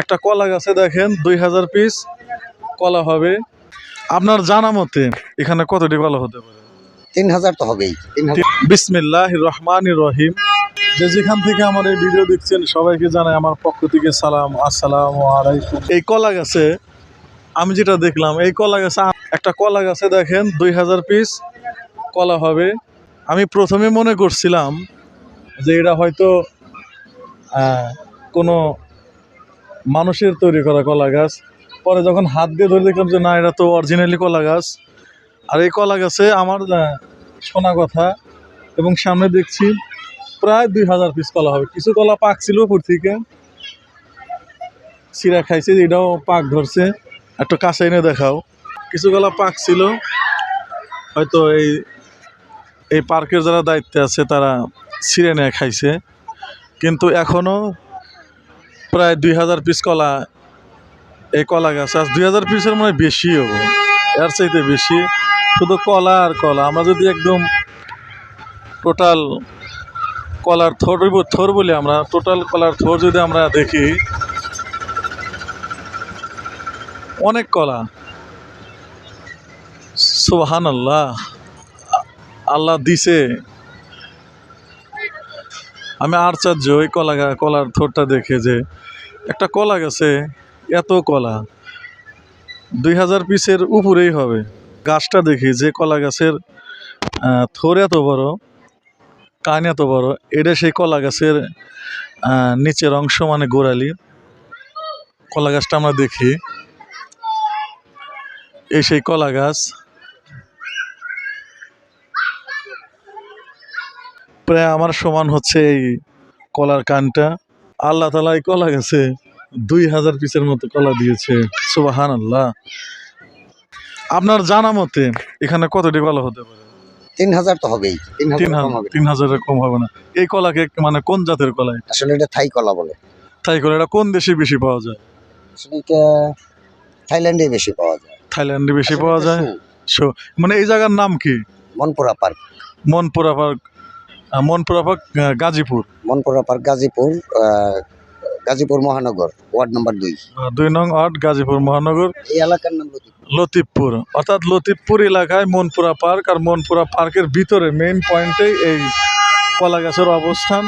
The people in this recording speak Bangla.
একটা কলা গাছে দেখেন দুই হাজার পিস কলা হবে। আপনার জানা মতে এখানে কতটি কলা হতে পারে? তিন হাজার তো হবেই বিসমিল্লাহ রহমান রহিম। যে যেখান থেকে আমার এই ভিডিও দেখছেন সবাইকে জানাই আমার পক্ষ থেকে সালাম আসসালাম আলাইকুম। এই কলা গাছে আমি যেটা দেখলাম এই কলা গাছে একটা কলা গাছে দেখেন দুই হাজার পিস কলা হবে। আমি প্রথমে মনে করছিলাম যে এটা হয়তো কোনো মানুষের তৈরি করা কলা গাছ। পরে যখন হাত দিয়ে ধরে দেখলাম যে না, এটা তো অরিজিনালি কলা গাছ। আর এই কলা গাছে আমার শোনা কথা এবং সামনে দেখছি প্রায় দুই হাজার পিস কলা হবে। কিছু কলা পাক ছিল উপর থেকে। চিরা খাইছে, এটাও পাক ধরছে। একটু কাছে এনে দেখাও। কিছু কলা পাক ছিল। হয়তো এই এই পার্কের যারা দায়িত্বে আছে, তারা ছিঁড়ে নিয়ে খাইছে। কিন্তু এখনও প্রায় দুই হাজার পিস কলা, এই কলা গাছ। আছে দুই হাজার পিসের মানে বেশি হবে। এর চাইতে বেশি। শুধু কলা আর কলা। আমরা যদি একদম টোটাল কলার থর থর বলি আমরা টোটাল কলার থর যদি আমরা দেখি, অনেক কলা। সুবাহান আল্লাহ আল্লাহ দিছে। আমি আশ্চর্য ওই কলা কলার থরটা দেখে যে একটা কলা গেছে, এত কলা। দুই হাজার পিসের উপরেই হবে। গাছটা দেখি যে কলা গাছের থর এত বড়, কান এত বড়, এটা সেই কলা গাছের নিচের অংশ মানে গোড়ালি। কলা গাছটা আমরা দেখি। এই সেই কলা গাছ। প্রায় আমার সমান হচ্ছে এই কলার কানটা। আল্লাহ তালা এই কলা গাছে দুই হাজার পিসের মতো কলা দিয়েছে সুবাহান আল্লাহ আপনার জানা মতে এখানে কতটি কলা হতে পারে? তিন হাজার তো হবেই তিন কম হাজার হাজারের কম হবে না। এই কলাকে মানে কোন জাতের আসলে এটা থাই কলা বলে। তাই করে এটা কোন দেশে বেশি পাওয়া যায়? থাইল্যান্ডে বেশি পাওয়া যায়। থাইল্যান্ডে বেশি পাওয়া যায়? মানে এই জায়গার নাম কি? Monpura park. Monpura park. Monpura park Gazipur? Monpura park Gazipur Gazipur মহানগর ওয়ার্ড নম্বর দুই। দুই নং আট গাজীপুর মহানগর। এই এলাকার নাম লতিফপুর। অর্থাৎ লতিফপুর এলাকায় মনপুরা পার্ক আর মনপুরা পার্কের ভিতরে মেইন পয়েন্টে এই কলা গাছের অবস্থান।